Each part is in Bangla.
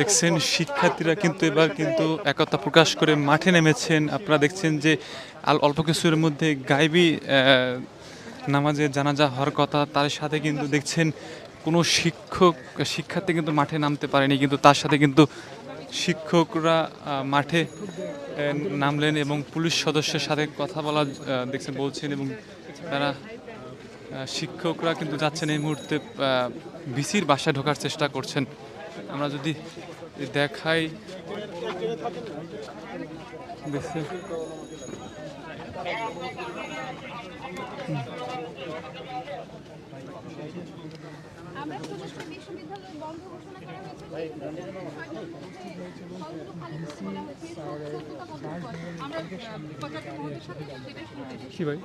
দেখছেন শিক্ষার্থীরা কিন্তু এবার কিন্তু একতা প্রকাশ করে মাঠে নেমেছেন। আপনারা দেখছেন যে অল্প কিছুর মধ্যে গাইবি নামাজে জানাজা হওয়ার কথা, তার সাথে কিন্তু দেখছেন কোনো শিক্ষক, শিক্ষার্থী কিন্তু মাঠে নামতে পারেনি, কিন্তু তার সাথে কিন্তু শিক্ষকরা মাঠে নামলেন এবং পুলিশ সদস্যের সাথে কথা বলা দেখছেন বলছেন এবং তারা শিক্ষকরা কিন্তু যাচ্ছেন এই মুহূর্তে বিসির বাসায় ঢোকার চেষ্টা করছেন। আমরা যদি দেখাই দেখছেন আমরা প্রতিষ্ঠা বিশ্ববিদ্যালয় বন্ধ ঘোষণা করা হয়েছে হলগুলো খালি করে বলা হয়েছে সত্যতা বন্ধ করে। আমরা পর্যাটন মন্ত্রীর সাথে ডিবেট করেছি কি ভাই?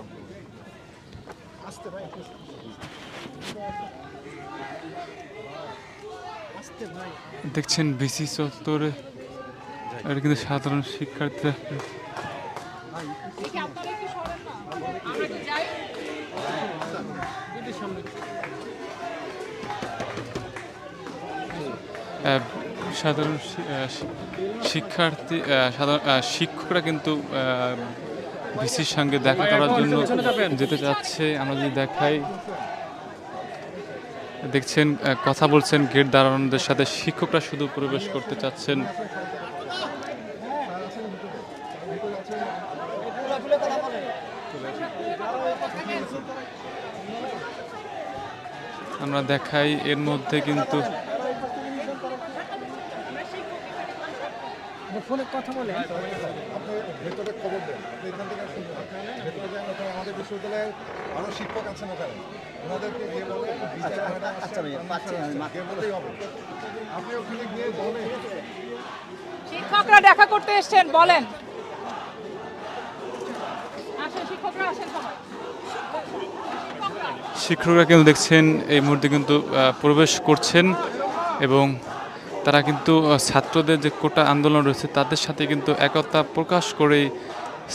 দেখছেন বিসি চত্বরে এটা কিন্তু সাধারণ শিক্ষার্থীরা। সাধারণ শিক্ষার্থী সাধারণ শিক্ষকরা কিন্তু ভিসির সঙ্গে দেখা করার জন্য যেতে চাচ্ছে। আমরা যদি দেখাই দেখছেন কথা বলছেন গেট দাঁড়ানোদের সাথে। শিক্ষকরা শুধু প্রবেশ করতে চাচ্ছেন। আমরা দেখাই এর মধ্যে কিন্তু ফোনে কথা বলে। আপনি ভেতরে খবর দেন। আপনি এখান থেকে শুনবেন ভেতরে যান ওখানে আমাদের বিশ্ববিদ্যালয়ে আরও শিক্ষক আছেন ওখানে ওনাদেরকে গিয়ে বলে আচ্ছা আচ্ছা গিয়ে বলতেই হবে আপনি ওখানে গিয়ে বলেন। শিক্ষকরা দেখা করতে এসেছেন বলেন। শিক্ষকরা আসেন কিন্তু দেখছেন এই মুহূর্তে কিন্তু প্রবেশ করছেন এবং তারা কিন্তু ছাত্রদের যে কোটা আন্দোলন রয়েছে তাদের সাথে কিন্তু একতা প্রকাশ করে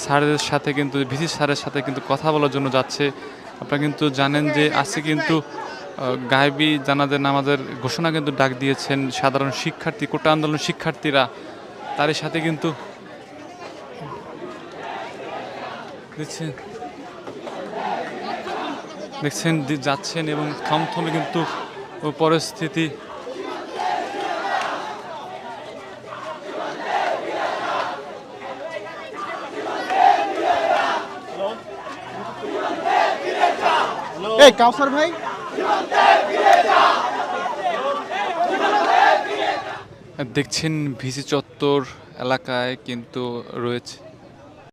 স্যারের সাথে কিন্তু ভিসি স্যারের সাথে কিন্তু কথা বলার জন্য যাচ্ছে। আপনারা কিন্তু জানেন যে আজকে কিন্তু গায়েবী জানাদের নামাজের ঘোষণা কিন্তু ডাক দিয়েছেন সাধারণ শিক্ষার্থী, কোটা আন্দোলন শিক্ষার্থীরা। তারই সাথে কিন্তু দেখছেন দেখছেন যাচ্ছেন এবং থমথমে কিন্তু পরিস্থিতি। এই, কাউসার ভাই। দেখছেন ভিসি চত্বর এলাকায় কিন্তু রয়েছে